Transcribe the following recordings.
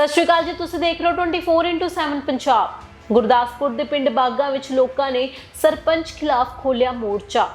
ਸਤਿ ਸ਼੍ਰੀ ਅਕਾਲ ਜੀ, ਤੁਸੀਂ ਦੇਖ ਰਹੇ ਹੋ 24x7 ਪੰਜਾਬ। ਗੁਰਦਾਸਪੁਰ ਦੇ ਪਿੰਡ ਬਾਗਾ ਵਿੱਚ ਲੋਕਾਂ ਨੇ ਸਰਪੰਚ ਖਿਲਾਫ ਖੋਲਿਆ ਮੋਰਚਾ।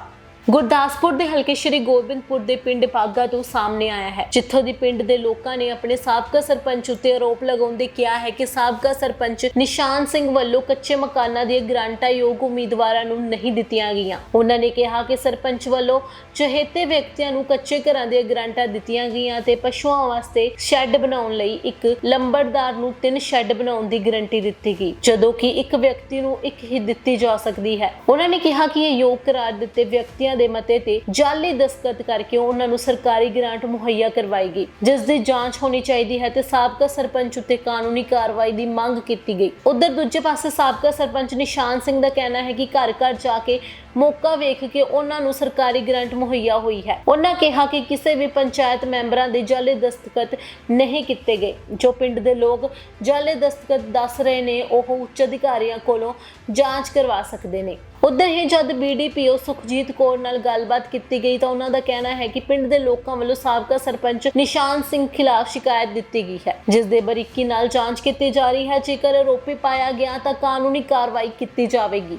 ਗੁਰਦਾਸਪੁਰ ਦੇ ਹਲਕੇ ਸ਼੍ਰੀ ਗੋਬਿੰਦਪੁਰ ਦੇ ਪਿੰਡ ਬਾਗਾ ਤੋਂ ਸਾਹਮਣੇ ਆਇਆ ਹੈ, ਜਿੱਥੋਂ ਦੀ ਪਿੰਡ ਦੇ ਲੋਕਾਂ ਨੇ ਆਪਣੇ ਸਾਬਕਾ ਸਰਪੰਚ ਉੱਤੇ ਆਰੋਪ ਲਗਾਉਂਦੇ ਕਿਹਾ ਹੈ ਕਿ ਸਾਬਕਾ ਸਰਪੰਚ ਨਿਸ਼ਾਨ ਸਿੰਘ ਵੱਲੋਂ ਕੱਚੇ ਮਕਾਨਾਂ ਦੀਆਂ ਗ੍ਰਾਂਟਾਂ ਯੋਗ ਉਮੀਦਵਾਰਾਂ ਨੂੰ ਨਹੀਂ ਦਿੱਤੀਆਂ ਗਈਆਂ। ਉਹਨਾਂ ਨੇ ਕਿਹਾ ਕਿ ਸਰਪੰਚ ਵੱਲੋਂ ਚਹੇਤੇ ਵਿਅਕਤੀਆਂ ਨੂੰ ਕੱਚੇ ਘਰਾਂ ਦੀਆਂ ਗ੍ਰਾਂਟਾਂ ਦਿੱਤੀਆਂ ਗਈਆਂ ਤੇ ਪਸ਼ੂਆਂ ਵਾਸਤੇ ਸ਼ੈੱਡ ਬਣਾਉਣ ਲਈ ਇੱਕ ਲੰਬੜਦਾਰ ਨੂੰ ਤਿੰਨ ਸ਼ੈੱਡ ਬਣਾਉਣ ਦੀ ਗਰੰਟੀ ਦਿੱਤੀ ਗਈ, ਜਦੋਂ ਕਿ ਇੱਕ ਵਿਅਕਤੀ ਨੂੰ ਇੱਕ ਹੀ ਦਿੱਤੀ ਜਾ ਸਕਦੀ ਹੈ। ਉਹਨਾਂ ਨੇ ਕਿਹਾ ਕਿ ਇਹ ਯੋਗ ਕਰਾਰ ਦਿੱਤੇ ਵਿਅਕਤੀਆਂ ਦੇ ਮਤੇ ਤੇ ਜਾਲੀ ਦਸਤਖਤ ਕਰਕੇ ਉਹਨਾਂ ਨੂੰ ਸਰਕਾਰੀ ਗ੍ਰਾਂਟ ਮੁਹੱਈਆ ਕਰਵਾਈ ਗਈ ਜਿਸ ਦੀ ਜਾਂਚ ਹੋਣੀ ਚਾਹੀਦੀ ਹੈ ਤੇ ਸਾਬਕਾ ਸਰਪੰਚ ਉੱਤੇ ਕਾਨੂੰਨੀ ਕਾਰਵਾਈ ਦੀ ਮੰਗ ਕੀਤੀ ਗਈ। ਉਧਰ ਦੂਜੇ ਪਾਸੇ ਸਾਬਕਾ ਸਰਪੰਚ ਨਿਸ਼ਾਨ ਸਿੰਘ ਦਾ ਕਹਿਣਾ ਹੈ ਕਿ ਘਰ ਘਰ ਜਾ ਕੇ ਮੌਕਾ ਵੇਖ ਕੇ ਉਹਨਾਂ ਨੂੰ ਸਰਕਾਰੀ ਗ੍ਰਾਂਟ ਮੁਹੱਈਆ ਹੋਈ ਹੈ। ਉਹਨਾਂ ਕਿਹਾ ਕਿ ਕਿਸੇ ਵੀ ਪੰਚਾਇਤ ਮੈਂਬਰਾਂ ਦੇ ਜਾਲੇ ਦਸਤਖਤ ਨਹੀਂ ਕੀਤੇ ਗਏ। ਜੋ ਪਿੰਡ ਦੇ ਲੋਕ ਜਾਲੇ ਦਸਤਖਤ ਦੱਸ ਰਹੇ ਨੇ, ਉਹ ਉੱਚ ਅਧਿਕਾਰੀਆਂ ਕੋਲੋਂ ਜਾਂਚ ਕਰਵਾ ਸਕਦੇ ਨੇ। ਉਧਰ ਹੀ ਜਦ ਬੀਡੀਪੀਓ ਸੁਖਜੀਤ ਕੌਰ ਨਾਲ ਗੱਲਬਾਤ ਕੀਤੀ ਗਈ ਤਾਂ ਉਹਨਾਂ ਦਾ ਕਹਿਣਾ ਹੈ ਕਿ ਪਿੰਡ ਦੇ ਲੋਕਾਂ ਵੱਲੋਂ ਸਾਬਕਾ ਸਰਪੰਚ ਨਿਸ਼ਾਨ ਸਿੰਘ ਖਿਲਾਫ ਸ਼ਿਕਾਇਤ ਦਿੱਤੀ ਗਈ ਹੈ। ਜਿਸ ਦੇ ਬਰੀਕੀ ਨਾਲ ਜਾਂਚ ਕੀਤੀ ਜਾ ਰਹੀ ਹੈ। ਜੇਕਰ ਆਰੋਪੀ ਪਾਇਆ ਗਿਆ ਤਾਂ ਕਾਨੂੰਨੀ ਕਾਰਵਾਈ ਕੀਤੀ ਜਾਵੇਗੀ।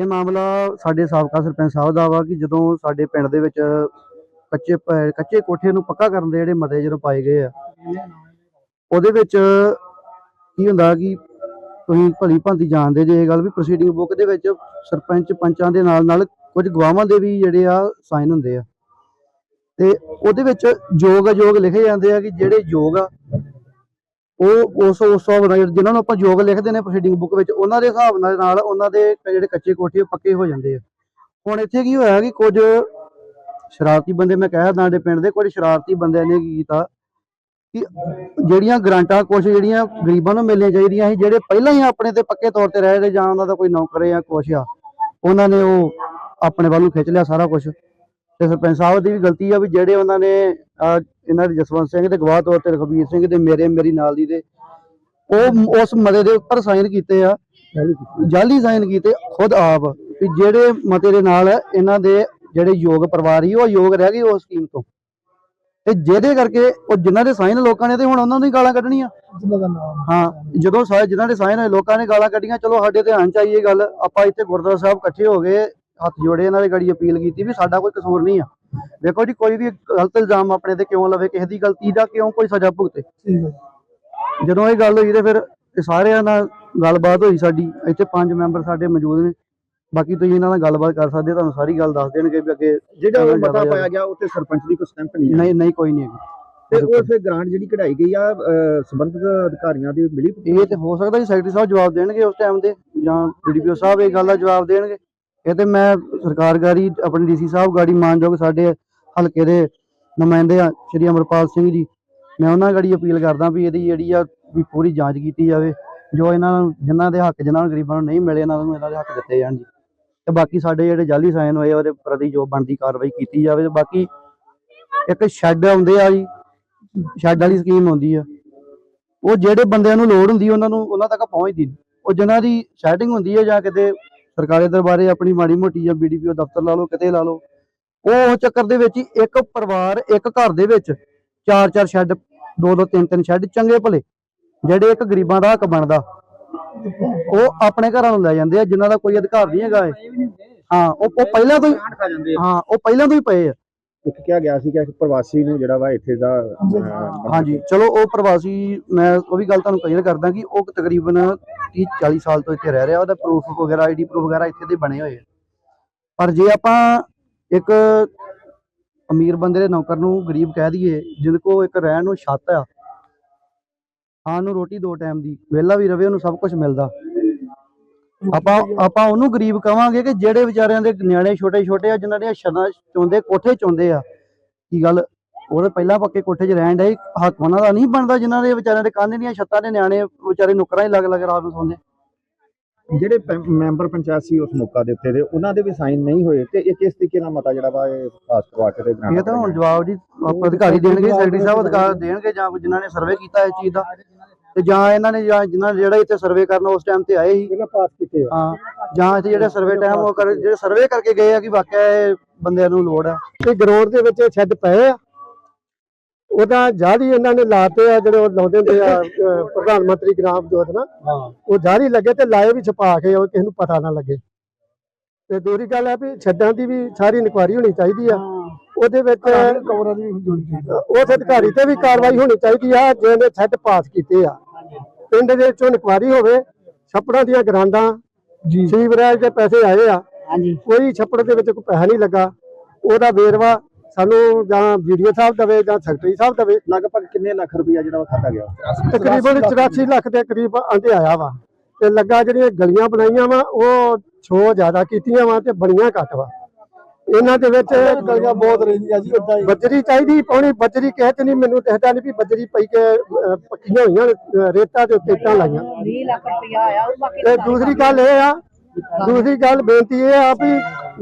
ਇਹ ਮਾਮਲਾ ਸਾਡੇ ਸਾਬਕਾ ਸਰਪੰਚ ਸਾਹਿਬ ਦਾ ਵਾ ਕਿ ਜਦੋਂ ਸਾਡੇ ਪਿੰਡ ਦੇ ਵਿੱਚ ਕੱਚੇ ਪ- ਕੱਚੇ ਕੋਠੇ ਨੂੰ ਪੱਕਾ ਕਰਨ ਦੇ ਜਿਹੜੇ ਮਤੇ ਜਦੋਂ ਪਾਏ ਗਏ ਆ, ਉਹਦੇ ਵਿੱਚ ਕੀ ਹੁੰਦਾ ਕਿ ਤੁਸੀਂ ਭਲੀ ਭਾਂਤੀ ਜਾਣਦੇ ਜੇ ਇਹ ਗੱਲ ਵੀ ਪ੍ਰੋਸੀਡਿੰਗ ਬੁੱਕ ਦੇ ਵਿੱਚ ਸਰਪੰਚ ਪੰਚਾਂ ਦੇ ਨਾਲ ਨਾਲ ਕੁਝ ਗਵਾਹਾਂ ਦੇ ਵੀ ਜਿਹੜੇ ਆ ਸਾਈਨ ਹੁੰਦੇ ਆ। ਤੇ ਉਹਦੇ ਵਿੱਚ ਯੋਗ ਅਯੋਗ ਲਿਖੇ ਜਾਂਦੇ ਆ ਕਿ ਜਿਹੜੇ ਯੋਗ ਆ ਉਹ ਉਸ ਉਸ ਹਿਸਾਬ ਨਾਲ ਜਿਨ੍ਹਾਂ ਨੂੰ ਆਪਾਂ ਯੋਗ ਲਿਖਦੇ ਨੇ ਪ੍ਰੋਸੀਡਿੰਗ ਬੁੱਕ ਵਿੱਚ, ਉਹਨਾਂ ਦੇ ਹਿਸਾਬ ਨਾਲ ਨਾਲ ਉਹਨਾਂ ਦੇ ਜਿਹੜੇ ਕੱਚੇ ਕੋਠੇ ਪੱਕੇ ਹੋ ਜਾਂਦੇ ਆ। ਹੁਣ ਇੱਥੇ ਕੀ ਹੋਇਆ ਕਿ ਕੁਝ ਸ਼ਰਾਰਤੀ ਬੰਦੇ, ਮੈਂ ਕਹਿ ਸਾਡੇ ਪਿੰਡ ਦੇ, ਕੁਝ ਸ਼ਰਾਰਤੀ ਬੰਦਿਆਂ ਨੇ ਕੀ ਕੀਤਾ ਕਿ ਜਿਹੜੀਆਂ ਗ੍ਰਾਂਟਾਂ ਕੁਝ ਜਿਹੜੀਆਂ ਗਰੀਬਾਂ ਨੂੰ ਮਿਲਣੀਆਂ ਚਾਹੀਦੀਆਂ ਸੀ, ਜਿਹੜੇ ਪਹਿਲਾਂ ਹੀ ਆਪਣੇ ਤੇ ਪੱਕੇ ਤੌਰ ਤੇ ਰਹਿ ਰਹੇ ਜਾਂ ਉਹਨਾਂ ਦਾ ਕੋਈ ਨੌਕਰ ਜਾਂ ਕੁਛ ਆ, ਉਹਨਾਂ ਨੇ ਉਹ ਆਪਣੇ ਵੱਲੋਂ ਖਿੱਚ ਲਿਆ ਸਾਰਾ ਕੁਝ ਤੇ ਸਰਪੰਚ ਸਾਹਿਬ ਦੀ ਵੀ ਗਲਤੀ ਆ ਵੀ ਜਿਹੜੇ ਉਹਨਾਂ ਨੇ ਇਹਨਾਂ ਦੇ ਜਸਵੰਤ ਸਿੰਘ ਦੇ ਗਵਾਹ ਤੌਰ ਤੇ ਰਘਬੀਰ ਸਿੰਘ ਤੇ ਮੇਰੇ ਮੇਰੀ ਨਾਲ ਦੀ ਦੇ ਉਹ ਉਸ ਮਤੇ ਦੇ ਉੱਪਰ ਸਾਈਨ ਕੀਤੇ ਆ। ਜਾਲੀ ਸਾਈਨ ਕੀਤੇ ਖੁਦ ਆਪ ਵੀ ਜਿਹੜੇ ਮਤੇ ਦੇ ਨਾਲ ਇਹਨਾਂ ਦੇ ਜਿਹੜੇ ਯੋਗ ਪਰਿਵਾਰ ਸੀ ਉਹ ਯੋਗ ਰਹਿ ਗਏ ਉਸ ਸਕੀਮ ਤੋਂ। ਤੇ ਜਿਹਦੇ ਕਰਕੇ ਉਹ ਜਿਨ੍ਹਾਂ ਦੇ ਸਾਈਨ ਲੋਕਾਂ ਨੇ ਤੇ ਹੁਣ ਉਹਨਾਂ ਨੂੰ ਹੀ ਗਾਲਾਂ ਕੱਢਣੀਆਂ। ਹਾਂ ਜਦੋਂ ਸਾਰੇ ਜਿਨ੍ਹਾਂ ਦੇ ਸਾਈਨ ਹੋਏ ਲੋਕਾਂ ਨੇ ਗਾਲਾਂ ਕੱਢੀਆਂ ਚਲੋ ਸਾਡੇ ਧਿਆਨ ਚ ਆਈ ਇਹ ਗੱਲ ਆਪਾਂ ਇੱਥੇ ਗੁਰਦੁਆਰਾ ਸਾਹਿਬ ਇਕੱਠੇ ਹੋ ਗਏ ਹੱਥ ਜੋੜੇ ਇਹਨਾਂ ਦੇ ਗੜੀ ਅਪੀਲ ਕੀਤੀ ਵੀ ਸਾਡਾ ਕੋਈ ਕਸੂਰ ਨਹੀਂ ਆ। ਦੇਖੋ ਜੀ ਕੋਈ ਵੀ ਗਲਤ ਇਲਜ਼ਾਮ ਆਪਣੇ ਤੇ ਕਿਉਂ ਲਵੇ ਕਿਸੇ ਦੀ ਗਲਤੀ ਦਾ ਕਿਉਂ ਕੋਈ ਸਜ਼ਾ ਭੁਗਤੇ। ਜਦੋਂ ਇਹ ਗੱਲ ਹੋਈ ਤੇ ਫਿਰ ਸਾਰਿਆਂ ਨਾਲ ਗੱਲਬਾਤ ਹੋਈ ਸਾਡੀ ਇੱਥੇ ਪੰਜ ਮੈਂਬਰ ਸਾਡੇ ਮੌਜੂਦ ਨੇ। ਬਾਕੀ ਤੁਸੀਂ ਇਹਨਾਂ ਨਾਲ ਗੱਲਬਾਤ ਕਰ ਸਕਦੇ ਤੁਹਾਨੂੰ ਸਾਰੀ ਗੱਲ ਦੱਸ ਦੇਣਗੇ ਵੀ ਅੱਗੇ ਜਿਹੜਾ ਮਤਾ ਪਾਇਆ ਗਿਆ ਉੱਤੇ ਸਰਪੰਚ ਦੀ ਕੋਈ ਸਟੈਂਪ ਨਹੀਂ ਨਹੀਂ ਨਹੀਂ ਕੋਈ ਨਹੀਂ ਹੈਗੀ। ਤੇ ਉਹ ਫਿਰ ਗ੍ਰਾਂਟ ਜਿਹੜੀ ਕਢਾਈ ਗਈ ਆ ਸੰਬੰਧਿਤ ਅਧਿਕਾਰੀਆਂ ਦੀ ਮਿਲੀ ਇਹ ਤੇ ਹੋ ਸਕਦਾ ਜੀ ਸੈਕਟਰੀ ਸਾਹਿਬ ਜਵਾਬ ਦੇਣਗੇ ਉਸ ਟਾਈਮ ਤੇ ਜਾਂ ਡੀਡੀਪੀਓ ਸਾਹਿਬ ਇਹ ਗੱਲ ਦਾ ਜਵਾਬ ਦੇਣਗੇ। ਇਹ ਤੇ ਮੈਂ ਸਰਕਾਰ ਗਾੜੀ, ਆਪਣੀ ਡੀਸੀ ਸਾਹਿਬ ਗਾੜੀ ਮਾਨਯੋਗ ਸਾਡੇ ਹਲਕੇ ਦੇ ਨੁਮਾਇੰਦੇ ਆ, ਸ਼੍ਰੀ ਅਮਰਪਾਲ ਸਿੰਘ ਜੀ। ਮੈਂ ਉਹਨਾਂ ਗਾੜੀ ਅਪੀਲ ਕਰਦਾ ਵੀ ਇਹਦੀ ਜਿਹੜੀ ਆ ਵੀ ਪੂਰੀ ਜਾਂਚ ਕੀਤੀ ਜਾਵੇ, ਜੋ ਇਹਨਾਂ ਨੂੰ, ਜਿਨ੍ਹਾਂ ਦੇ ਹੱਕ, ਜਿਨ੍ਹਾਂ ਨੂੰ ਗਰੀਬਾਂ ਨੂੰ ਨਹੀਂ ਮਿਲੇ, ਇਹਨਾਂ ਨੂੰ ਇਹਨਾਂ ਦੇ ਹੱਕ ਦਿੱਤੇ ਜਾਣ ਜੀ। ਤੇ ਬਾਕੀ ਸਾਡੇ ਜਿਹੜੇ ਜਾਲੀ ਸਾਈਨ ਹੋਏ ਉਹਦੇ ਪ੍ਰਤੀ ਜੋ ਬਣਦੀ ਕਾਰਵਾਈ ਕੀਤੀ ਜਾਵੇ, ਤੇ ਬਾਕੀ ਇੱਕ ਸ਼ੈੱਡ ਆਉਂਦੇ ਆ ਜੀ, ਸ਼ੈੱਡ ਵਾਲੀ ਸਕੀਮ ਆਉਂਦੀ ਆ। ਉਹ ਜਿਹੜੇ ਬੰਦਿਆਂ ਨੂੰ ਲੋੜ ਹੁੰਦੀ, ਉਹਨਾਂ ਨੂੰ, ਉਹਨਾਂ ਤੱਕ ਪਹੁੰਚਦੀ ਉਹ ਜਿਨ੍ਹਾਂ ਦੀ ਸੈਟਿੰਗ ਹੁੰਦੀ ਹੈ ਜਾਂ ਕਿਤੇ ਸਰਕਾਰੀ ਦਰਬਾਰੇ ਆਪਣੀ ਮਾੜੀ ਮੋਟੀ ਜਾਂ ਬੀਡੀਪੀਓ ਦਫ਼ਤਰ ਲਾ ਲਓ, ਕਿਤੇ ਲਾ ਲਓ, ਉਹ ਚੱਕਰ ਦੇ ਵਿੱਚ ਹੀ ਇੱਕ ਪਰਿਵਾਰ, ਇੱਕ ਘਰ ਦੇ ਵਿੱਚ ਚਾਰ ਚਾਰ ਸ਼ੈੱਡ, ਦੋ ਦੋ, ਤਿੰਨ ਤਿੰਨ ਸ਼ੈੱਡ ਚੰਗੇ ਭਲੇ, ਜਿਹੜੇ ਇੱਕ ਗਰੀਬਾਂ ਦਾ ਹੱਕ ਬਣਦਾ, ਉਹ ਆਪਣੇ ਘਰਾਂ ਨੂੰ ਲੈ ਜਾਂਦੇ ਆ, ਜਿਨ੍ਹਾਂ ਦਾ ਕੋਈ ਅਧਿਕਾਰ ਨਹੀਂ ਹੈਗਾ ਇਹ। ਹਾਂ, ਉਹ ਉਹ ਪਹਿਲਾਂ ਤੋਂ ਹੀ ਹਾਂ, ਉਹ ਪਹਿਲਾਂ ਤੋਂ ਹੀ ਪਏ ਆ ਇੱਕ ਕਿਹਾ ਗਿਆ ਸੀ ਕਿ ਇੱਕ ਪ੍ਰਵਾਸੀ ਨੂੰ ਜਿਹੜਾ ਵਾ ਇੱਥੇ ਦਾ ਅਹ, ਹਾਂਜੀ ਚਲੋ ਉਹ ਪ੍ਰਵਾਸੀ ਮੈਂ ਉਹ ਵੀ ਗੱਲ ਤੁਹਾਨੂੰ ਕਲੀਅਰ ਕਰਦਾ ਕਿ ਉਹ ਤਕਰੀਬਨ 30 40 ਸਾਲ ਤੋਂ ਇੱਥੇ ਰਹਿ ਰਿਹਾ ਉਹਦਾ ਪ੍ਰੂਫ ਵਗੈਰਾ ਆਈਡੀ ਪ੍ਰੂਫ ਵਗੈਰਾ ਇੱਥੇ ਦੇ ਬਣੇ ਹੋਏ ਆ। ਪਰ ਜੇ ਆਪਾਂ ਇੱਕ ਅਮੀਰ ਬੰਦੇ ਦੇ ਨੌਕਰ ਨੂੰ ਗਰੀਬ ਕਹਿ ਦਈਏ ਜਿਹਦੇ ਕੋ ਇੱਕ ਰਹਿਣ ਨੂੰ ਛੱਤ ਆ ਖਾਣ ਨੂੰ ਰੋਟੀ ਦੋ ਟਾਈਮ ਦੀ ਵਿਹਲਾ ਵੀ ਰਵੇ ਉਹਨੂੰ ਸਭ ਕੁਝ ਮਿਲਦਾ। ਆਪਾਂ ਆਪਾਂ ਉਹਨੂੰ ਗਰੀਬ ਕਵਾਂਗੇ ਕਿ ਜਿਹੜੇ ਵਿਚਾਰਿਆਂ ਦੇ ਨਿਆਣੇ ਛੋਟੇ ਛੋਟੇ ਆ ਜਿਨ੍ਹਾਂ ਦੀਆਂ ਛੱਤਾਂ ਚੋਂਦੇ ਕੋਠੇ ਚੋਂਦੇ ਆ ਕੀ ਗੱਲ? ਉਹ ਤਾਂ ਪਹਿਲਾਂ ਪੱਕੇ ਕੋਠੇ 'ਚ ਰਹਿਣ ਡਏ ਹੱਕ ਉਹਨਾਂ ਦਾ ਨਹੀਂ ਬਣਦਾ ਜਿਨ੍ਹਾਂ ਦੇ ਵਿਚਾਰਿਆਂ ਦੇ ਕੰਨ ਦੀਆਂ ਛੱਤਾਂ ਦੇ ਨਿਆਣੇ ਵਿਚਾਰੇ ਨੁਕਰਾਂ ਹੀ ਲੱਗ ਲੱਗ ਰਾਤ ਨੂੰ ਸੌਂਦੇ। ਜਿਹੜੇ ਮੈਂਬਰ ਪੰਚਾਇਤ ਸੀ ਉਸ ਮੌਕਾ ਦੇ ਉੱਤੇ ਦੇ ਉਹਨਾਂ ਦੇ ਵੀ ਸਾਈਨ ਨਹੀਂ ਹੋਏ ਤੇ ਇਹ ਕਿਸ ਤਰੀਕੇ ਨਾਲ ਮਤਾ ਜਿਹੜਾ ਵਾ ਇਹ ਪਾਸ ਕਰਵਾ ਕੇ ਤੇ ਇਹ ਤਾਂ ਹੁਣ ਜਵਾਬ ਜੀ ਆਪਾਂ ਅਧਿਕਾਰੀ ਦੇਣਗੇ ਸੈਕਟਰੀ ਸਾਹਿਬ ਅਧਿਕਾਰ ਦੇਣਗੇ ਜਾਂ ਜਿਨ੍ਹਾਂ ਨੇ ਸਰਵੇ ਕੀਤਾ ਇਸ ਚੀਜ਼ ਦਾ। ਤੇ ਜਾਂ ਇਹਨਾਂ ਨੇ ਜਾਂ ਜਿਨ੍ਹਾਂ ਜਿਹੜਾ ਇੱਥੇ ਸਰਵੇ ਕਰਨ ਉਸ ਟਾਈਮ ਤੇ ਆਏ ਸੀ। ਪਾਸ ਕੀਤੇ ਆ। ਹਾਂ ਜਾਂ ਇੱਥੇ ਜਿਹੜੇ ਸਰਵੇ ਟਾਈਮ ਉਹ ਕਰ ਜਿਹੜੇ ਸਰਵੇ ਕਰਕੇ ਗਏ ਆ ਕਿ ਵਾਕਿਆ ਇਹ ਬੰਦਿਆਂ ਨੂੰ ਲੋੜ ਆ। ਤੇ ਗਰੋੜ ਦੇ ਵਿੱਚ ਸ਼ੈੱਡ ਪਏ ਆ। ਉਹਦਾ ਜਾਰੀ ਇਹਨਾਂ ਨੇ ਲਾਤੇ ਆ ਜਿਹੜੇ ਉਹ ਲਾਉਂਦੇ ਹੁੰਦੇ ਆ ਅਹ ਪ੍ਰਧਾਨ ਮੰਤਰੀ ਗ੍ਰਾਮ ਜੋਤ ਨਾ। ਉਹ ਜਾਰੀ ਲੱਗੇ ਤੇ ਲਾਏ ਵੀ ਛਪਾ ਕੇ ਉਹ ਕਿਸੇ ਨੂੰ ਪਤਾ ਨਾ ਲੱਗੇ। ਤੇ ਦੂਰੀ ਗੱਲ ਹੈ ਵੀ ਛੱਡਾਂ ਦੀ ਵੀ ਸਾਰੀ ਇਨਕੁਆਰੀ ਹੋਣੀ ਚਾਹੀਦੀ ਆ। ਉਹਦੇ ਵਿੱਚ ਉਸ ਅਧਿਕਾਰੀ ਤੇ ਵੀ ਕਾਰਵਾਈ ਹੋਣੀ ਚਾਹੀਦੀ ਆ ਜਿਹਨੇ ਛੱਡ ਪਾਸ ਕੀਤੇ ਆ। ਪਿੰਡ ਦੇ ਵਿੱਚੋਂ ਇਨਕੁਆਰੀ ਹੋਵੇ ਛੱਪੜਾਂ ਦੀਆਂ ਗਰਾਂਡਾਂ ਜੀ। ਸੀਵਰੇਜ ਦੇ ਪੈਸੇ ਆਏ ਆ ਹਾਂਜੀ। ਕੋਈ ਛੱਪੜ ਦੇ ਵਿੱਚ ਕੋਈ ਪੈਸਾ ਨਹੀਂ ਲੱਗਾ ਉਹਦਾ ਵੇਰਵਾ ਸਾਨੂੰ ਜਾਂ ਵੀਡੀਓ ਸਾਹਿਬ ਦਵੇ ਜਾਂ ਸੈਕਟਰੀ ਸਾਹਿਬ ਦਵੇ। ਲਗਭਗ ਕਿੰਨੇ ਲੱਖ ਰੁਪਇਆ ਜਿਹੜਾ ਵਾ ਖਾਤਾ ਗਿਆ? ਤਕਰੀਬਨ 84 ਲੱਖ ਦੇ ਕਰੀਬ ਆਂਦੇ ਆਇਆ ਵਾ। ਤੇ ਲੱਗਾ ਜਿਹੜੀਆਂ ਗਲੀਆਂ ਬਣਾਈਆਂ ਵਾ ਉਹ ਛੋ ਜ਼ਿਆਦਾ ਕੀਤੀਆਂ ਵਾ ਤੇ ਬਣੀਆਂ ਘੱਟ ਵਾ। ਇਹਨਾਂ ਦੇ ਵਿੱਚ ਗਲੀਆਂ ਬਹੁਤ ਰਹਿੰਦੀਆਂ ਜੀ ਉਦਾਂ ਹੀ। ਬੱਜਰੀ ਚਾਹੀਦੀ ਪਾਉਣੀ ਬੱਜਰੀ ਕਹਿ ਤੇ ਨਹੀਂ ਮੈਨੂੰ ਦੱਸਦਾ ਨਹੀਂ ਵੀ ਬੱਜਰੀ ਪਈ ਕੇ ਅਹ, ਪੱਕੀਆਂ ਹੋਈਆਂ ਰੇਤਾ ਦੇ ਉੱਤੇ ਇੱਟਾਂ ਲਾਈਆਂ। 20 ਲੱਖ ਰੁਪਇਆ ਆਇਆ ਉਹ ਬਾਕੀ ਤੇ ਦੂਸਰੀ ਗੱਲ ਇਹ ਆ ਦੂਸਰੀ ਗੱਲ ਬੇਨਤੀ ਇਹ ਆ ਵੀ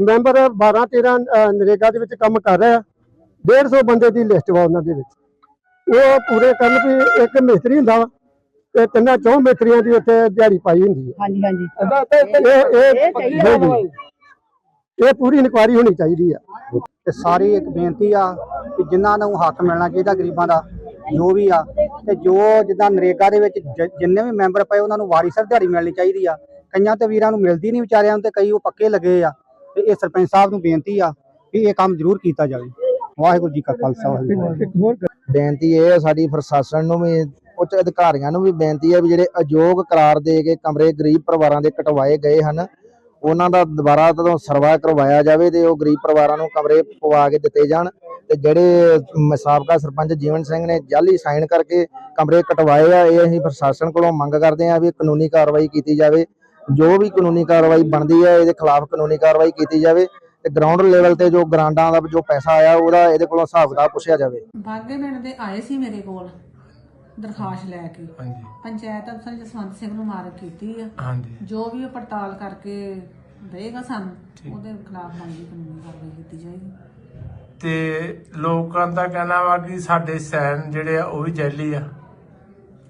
ਮੈਂਬਰ 12 13 ਅਹ, ਨਰੇਗਾ ਦੇ ਵਿੱਚ ਕੰਮ ਕਰ ਰਿਹਾ 150 ਬੰਦੇ ਦੀ ਲਿਸਟ ਵਾ ਉਹਨਾਂ ਦੇ ਵਿੱਚ। ਉਹ ਪੂਰੇ ਕਰਨ ਵੀ ਇੱਕ ਮਿਸਤਰੀ ਹੁੰਦਾ ਵਾ ਤੇ ਤਿੰਨਾਂ ਚੌਂ ਮਿਸਤਰੀਆਂ ਦੀ ਉੱਥੇ ਦਿਹਾੜੀ ਪਾਈ ਹੁੰਦੀ ਹੈ ਹਾਂਜੀ ਹਾਂਜੀ। ਇਹ ਇਹ ਇਹ ਚਾਹੀਦਾ ਹਾਂਜੀ। ਇਹ ਪੂਰੀ ਇਨਕੁਆਰੀ ਹੋਣੀ ਚਾਹੀਦੀ ਆ। ਤੇ ਸਾਰੀ ਇੱਕ ਬੇਨਤੀ ਆ ਕਿ ਜਿਨ੍ਹਾਂ ਨੂੰ ਹੱਕ ਮਿਲਣਾ ਚਾਹੀਦਾ ਗਰੀਬਾਂ ਦਾ ਜੋ ਵੀ ਆ ਤੇ ਜੋ ਜਿੱਦਾਂ ਨਰੇਗਾ ਦੇ ਵਿੱਚ ਜ- ਜਿੰਨੇ ਵੀ ਮੈਂਬਰ ਪਏ ਉਹਨਾਂ ਨੂੰ ਵਾਰੀ ਸਰ ਦਿਹਾੜੀ ਮਿਲਣੀ ਚਾਹੀਦੀ ਆ। ਕਈਆਂ ਤੇ ਵੀਰਾਂ ਨੂੰ ਮਿਲਦੀ ਨਹੀਂ ਵਿਚਾਰਿਆਂ ਨੂੰ ਤੇ ਕਈ ਉਹ ਪੱਕੇ ਲੱਗੇ ਆ। ਤੇ ਇਹ ਸਰਪੰਚ ਸਾਹਿਬ ਨੂੰ ਬੇਨਤੀ ਆ ਵੀ ਇਹ ਕੰਮ ਜ਼ਰੂਰ ਕੀਤਾ ਜਾਵੇ। ਵਾਹਿਗੁਰੂ ਜੀ ਕਾ ਖਾਲਸਾ ਵਾਹਿਗੁਰੂ ਜੀ ਕੀ ਫਤਿਹ। ਬੇਨਤੀ ਇਹ ਹੈ ਸਾਡੀ ਪ੍ਰਸ਼ਾਸਨ ਨੂੰ ਵੀ ਉੱਚ ਅਧਿਕਾਰੀਆਂ ਨੂੰ ਵੀ ਬੇਨਤੀ ਹੈ ਵੀ ਜਿਹੜੇ ਅਯੋਗ ਕਰਾਰ ਦੇ ਕੇ ਕਮਰੇ ਗਰੀਬ ਪਰਿਵਾਰਾਂ ਦੇ ਕਟਵਾਏ ਗਏ ਹਨ ਉਹਨਾਂ ਦਾ ਦੁਬਾਰਾ ਤੋਂ ਸਰਵਾ ਕਰਵਾਇਆ ਜਾਵੇ ਤੇ ਉਹ ਗਰੀਬ ਪਰਿਵਾਰਾਂ ਨੂੰ ਕਮਰੇ ਪਵਾ ਕੇ ਦਿੱਤੇ ਜਾਣ ਤੇ ਜਿਹੜੇ ਸਾਬਕਾ ਸਰਪੰਚ ਜੀਵਨ ਸਿੰਘ ਨੇ ਜਾਲੀ ਸਾਈਨ ਕਰਕੇ ਕਮਰੇ ਕਟਵਾਏ ਆ, ਇਹ ਅਸੀਂ ਪ੍ਰਸ਼ਾਸਨ ਕੋਲੋਂ ਮੰਗ ਕਰਦੇ ਆ ਵੀ ਕਾਨੂੰਨੀ ਕਾਰਵਾਈ ਕੀਤੀ ਜਾਵੇ। ਜੋ ਵੀ ਕਾਨੂੰਨੀ ਕਾਰਵਾਈ ਬਣਦੀ ਹੈ ਇਹਦੇ ਖਿਲਾਫ ਕਾਨੂੰਨੀ ਕਾਰਵਾਈ ਕੀਤੀ ਜਾਵੇ ਤੇ ਗਰਾਊਂਡ ਲੈਵਲ ਤੇ ਜੋ ਗ੍ਰਾਂਟਾਂ ਦਾ ਜੋ ਪੈਸਾ ਆਇਆ, ਉਹਦਾ ਇਹਦੇ ਕੋਲੋਂ ਹਿਸਾਬ ਕਿਤਾਬ ਪੁੱਛਿਆ ਜਾਵੇ। ਬਾਗੇ ਪਿੰਡ ਦੇ ਆਏ ਸੀ ਮੇਰੇ ਕੋਲ। ਦਰਖਾਸਤ ਲੈ ਕੇ। ਪੰਚਾਇਤ ਅਫਸਰ ਜਸਵੰਤ ਸਿੰਘ ਨੂੰ ਮਾਰਕ ਕੀਤੀ ਆ। ਹਾਂਜੀ। ਜੋ ਵੀ ਉਹ ਪੜਤਾਲ ਕਰਕੇ ਦੇਗਾ ਸਾਨੂੰ ਉਹਦੇ ਖਿਲਾਫ ਬਣਦੀ ਕਾਨੂੰਨੀ ਕਾਰਵਾਈ ਕੀਤੀ ਜਾਏਗੀ। ਤੇ ਲੋਕਾਂ ਦਾ ਕਹਿਣਾ ਵਾ ਕਿ ਸਾਡੇ ਸੈਨ ਜਿਹੜੇ ਆ ਉਹ ਵੀ ਜੈਲੀ ਆ।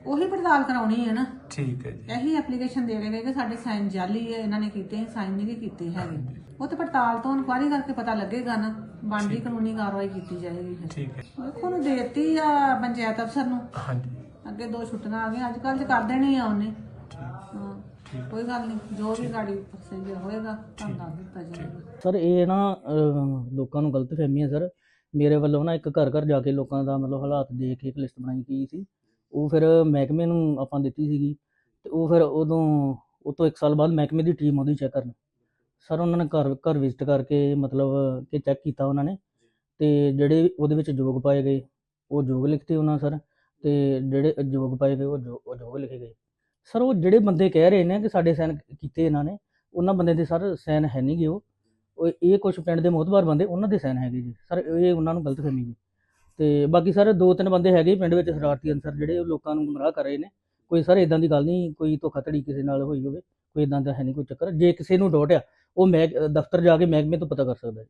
ਉਹੀ ਪੜਤਾਲ ਕਰਾਉਣੀ ਹੈ ਨਾ। ਠੀਕ ਹੈ ਜੀ। ਇਹੀ ਐਪਲੀਕੇਸ਼ਨ ਦੇ ਰਹੇ ਨੇ ਕਿ ਸਾਡੇ ਸਾਈਨ ਜਾਲੀ ਹੈ ਇਹਨਾਂ ਨੇ ਕੀਤੇ ਸਾਈਨ ਨਹੀਂ ਕੀਤੇ ਹੈਗੇ। ਉਹ ਤੇ ਪੜਤਾਲ ਤੋਂ ਇਨਕੁਆਰੀ ਕਰਕੇ ਪਤਾ ਲੱਗੇਗਾ ਨਾ ਬਣਦੀ ਕਾਨੂੰਨੀ ਕਾਰਵਾਈ ਕੀਤੀ ਜਾਏਗੀ। ਠੀਕ ਹੈ। ਦੇਖੋ ਨੂੰ ਦੇਤੀ ਆ ਪੰਚਾਇਤ ਅਫਸਰ ਨੂੰ। ਹਾਂਜੀ। ਅੱਗੇ ਦੋ ਛੁੱਟੀਆਂ ਆ ਗਈਆਂ ਅੱਜ ਕੱਲ੍ਹ ਤੇ ਕਰ ਦੇਣੀ ਆ ਉਹਨੇ। ਹਾਂ ਕੋਈ ਗੱਲ ਨਹੀਂ ਜੋ ਵੀ ਗਾੜੀ ਪ੍ਰੋਸੀਜਰ ਹੋਏਗਾ ਤੁਹਾਨੂੰ ਦੱਸ ਦਿੱਤਾ ਜਾਏਗਾ। ਸਰ ਇਹ ਨਾ ਅਹ, ਲੋਕਾਂ ਨੂੰ ਗਲਤ ਫਹਿਮੀ ਹੈ ਸਰ। ਮੇਰੇ ਵੱਲੋਂ ਨਾ ਇੱਕ ਘਰ ਘਰ ਜਾ ਕੇ ਲੋਕਾਂ ਦਾ ਮਤਲਬ ਹਾਲਾਤ ਦੇਖ ਕੇ ਇੱਕ ਲਿਸਟ ਬਣਾਈ ਗਈ ਸੀ। ਉਹ ਫਿਰ ਮਹਿਕਮੇ ਨੂੰ ਆਪਾਂ ਦਿੱਤੀ ਸੀਗੀ। ਤੇ ਉਹ ਫਿਰ ਉਦੋਂ ਉਹ ਤੋਂ 1 ਸਾਲ ਬਾਅਦ ਮਹਿਕਮੇ ਦੀ ਟੀਮ ਆਉਂਦੀ ਚੈੱਕ ਕਰਨ। ਸਰ ਉਹਨਾਂ ਨੇ ਘਰ ਘਰ ਵਿਜ਼ਿਟ ਕਰਕੇ ਮਤਲਬ ਕਿ ਚੈੱਕ ਕੀਤਾ ਉਹਨਾਂ ਨੇ। ਤੇ ਜਿਹੜੇ ਉਹਦੇ ਵਿੱਚ ਯੋਗ ਪਾਏ ਗਏ ਉਹ ਯੋਗ ਲਿਖਤੇ ਉਹਨਾਂ ਸਰ। ਤੇ ਜਿਹੜੇ ਅਯੋਗ ਪਾਏ ਗਏ, ਉਹ ਯੋ- ਅਯੋਗ ਲਿਖੇ ਗਏ। ਸਰ ਉਹ ਜਿਹੜੇ ਬੰਦੇ ਕਹਿ ਰਹੇ ਨੇ ਕਿ ਸਾਡੇ ਸਾਈਨ ਕੀਤੇ ਇਹਨਾਂ ਨੇ, ਉਹਨਾਂ ਬੰਦੇ ਦੇ ਸਰ ਸਾਈਨ ਹੈ ਨਹੀਂ ਗੇ ਉਹ। ਇਹ ਕੁਝ ਪਿੰਡ ਦੇ ਮੋਹਤਬਾਰ ਬੰਦੇ, ਉਹਨਾਂ ਦੇ ਸਾਈਨ ਹੈਗੇ ਜੀ। ਸਰ ਇਹ ਉਹਨਾਂ ਨੂੰ ਗਲਤ ਫਹਿਮੀ ਜੀ। ਤੇ ਬਾਕੀ ਸਰ ਦੋ ਤਿੰਨ ਬੰਦੇ ਹੈਗੇ ਪਿੰਡ ਵਿੱਚ ਸ਼ਰਾਰਤੀ ਅਨਸਰ ਜਿਹੜੇ ਉਹ ਲੋਕਾਂ ਨੂੰ ਗੁੰਮਰਾਹ ਕਰ ਰਹੇ ਨੇ। ਕੋਈ ਸਰ ਇਦਾਂ ਦੀ ਗੱਲ ਨਹੀਂ ਕੋਈ ਧੋਖਾਧੜੀ ਕਿਸੇ ਨਾਲ ਹੋਈ ਹੋਵੇ, ਕੋਈ ਇਦਾਂ ਦਾ ਹੈ ਨਹੀਂ ਕੋਈ ਚੱਕਰ। ਜੇ ਕਿਸੇ ਨੂੰ ਡੋਟ ਆ, ਉਹ ਮੈਂ ਦਫ਼ਤਰ ਜਾ ਕੇ ਮਹਿਕਮੇ ਤੋਂ ਪਤਾ ਕਰ ਸਕਦਾ ਹੈ।